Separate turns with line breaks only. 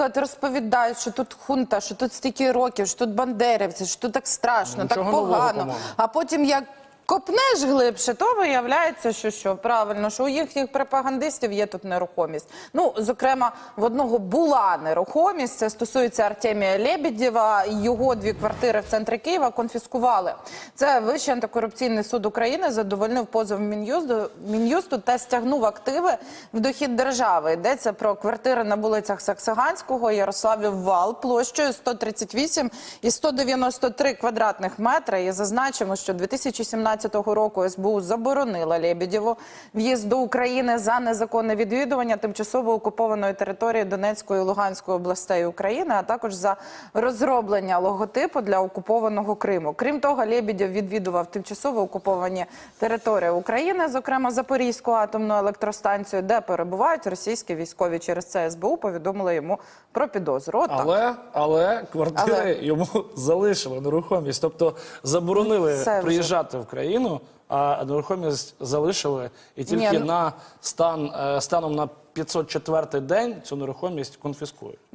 наприклад, розповідають, що тут хунта, що тут стільки років, що тут бандерівці, що тут так страшно,
Нічого
так
нового,
погано.
по-моєму.
А потім як. Копнеш глибше, то виявляється, що що правильно, що у їхніх пропагандистів є тут нерухомість. Ну, зокрема, в одного була нерухомість. Це стосується Артемія Лебедєва. Його дві квартири в центрі Києва конфіскували. Це Вищий антикорупційний суд України задовольнив позов Мін'юсту, Мін'юсту та стягнув активи в дохід держави. Йдеться про квартири на вулицях Саксаганського, Ярославів Вал площею 138 і 193 квадратних метри. І зазначимо, що 2017 року СБУ заборонила Лебедєву в'їзд до України за незаконне відвідування тимчасово окупованої території Донецької і Луганської областей України, а також за розроблення логотипу для окупованого Криму. Крім того, Лебедєв відвідував тимчасово окуповані території України, зокрема Запорізьку атомну електростанцію, де перебувають російські військові. Через це СБУ повідомили йому про підозру. Отак.
Але, але квартири
Але.
йому залишили нерухомість, тобто заборонили приїжджати в країну, а нерухомість залишили і тільки
Ні, ну-
на стан е, станом на 504 день цю нерухомість конфіскують.